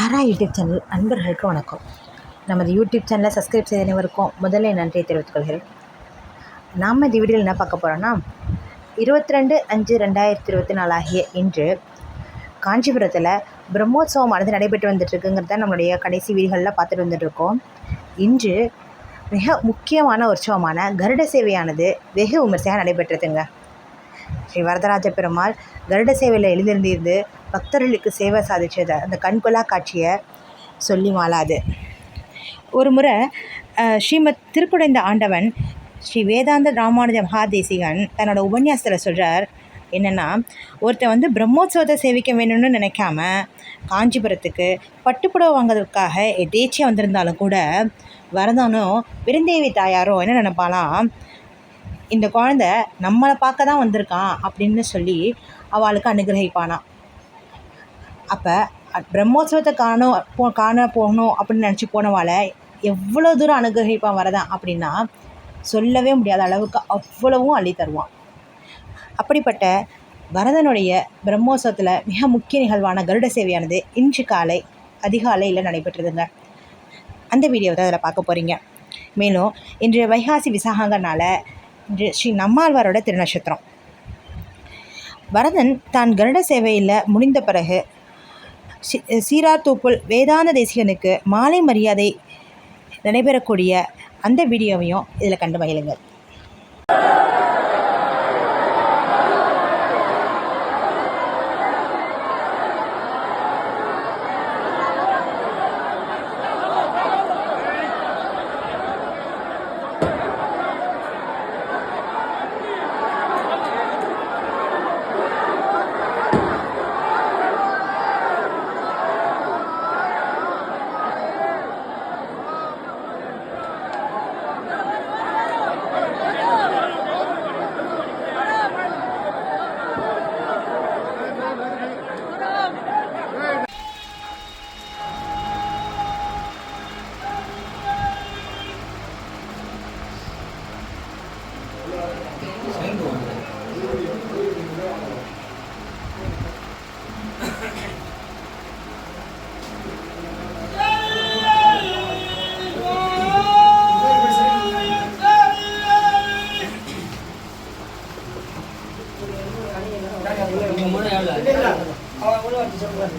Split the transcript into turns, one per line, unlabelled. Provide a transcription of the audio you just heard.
ஆரா YouTube channel அன்பர்களுக்கு வணக்கம். நமது யூடியூப் சேனலை சப்ஸ்கிரைப் செய்த அனைவருக்கும் முதல்ல நன்றியை தெரிவித்துக் கொள்கிறேன். நாம் இந்த வீடியோவில் என்ன பார்க்க போகிறோன்னா இருபத்தி ரெண்டு அஞ்சு ரெண்டாயிரத்தி இருபத்தி நாலு ஆகிய இன்று காஞ்சிபுரத்தில் பிரம்மோற்சவமானது நடைபெற்று வந்துட்டுருக்குங்கிறத நம்மளுடைய கடைசி வீடுகளில் பார்த்துட்டு வந்துட்டுருக்கோம். இன்று மிக முக்கியமான உற்சவமான கருட சேவையானது வெகு விமர்சையாக நடைபெற்றதுங்க ஸ்ரீ வரதராஜ பெருமாள் கருட சேவையில் எழுந்திருந்திருந்து பக்தர்களுக்கு சேவை சாதிச்சத அந்த கண்கொள்ளா காட்சியை சொல்லி மாளாது. ஒரு முறை ஸ்ரீமத் திருக்குடைந்த ஆண்டவன் ஸ்ரீ வேதாந்த ராமானுஜ மகாதேசிகன் தன்னோட உபன்யாசத்தில் சொல்கிறார் என்னென்னா ஒருத்தன் வந்து பிரம்மோத்சவத்தை சேவிக்க வேணும்னு நினைக்காம காஞ்சிபுரத்துக்கு பட்டுப்புடவை வாங்குறதுக்காக எதேச்சியாக வந்திருந்தாலும் கூட வரதானோ விருந்தேவி தாயாரோ என்ன நினைப்பாலாம் இந்த குழந்த நம்மளை பார்க்க தான் வந்திருக்கான் அப்படின்னு சொல்லி அவளுக்கு அனுகிரகிப்பானான் அப்போ பிரம்மோத்சவத்தை காணும் போ காண போகணும் அப்படின்னு நினச்சி போனவாளை எவ்வளோ தூரம் அனுகிரகிப்பான் வரதான் அப்படின்னா சொல்லவே முடியாத அளவுக்கு அவ்வளவும் அள்ளி தருவான். அப்படிப்பட்ட பரதனுடைய பிரம்மோத்சவத்தில் மிக முக்கிய நிகழ்வான கருட சேவையானது இன்று காலை அதிகாலையில் நடைபெற்றதுங்க. அந்த வீடியோவை தான் அதில் பார்க்க போகிறீங்க மேலும் இன்று வைகாசி விசாகங்கனால ஸ்ரீ நம்மாழ்வாரோட திருநட்சத்திரம் பரதன் தான் கருட சேவையில் முடிந்த பிறகு சி- சீராத்தூப்புல் வேதாந்த தேசிகனுக்கு மாலை மரியாதை நடைபெறக்கூடிய அந்த வீடியோவையும் இதில் கண்டு மகிழுங்கள்.
அவன் சொல்லுவாங்க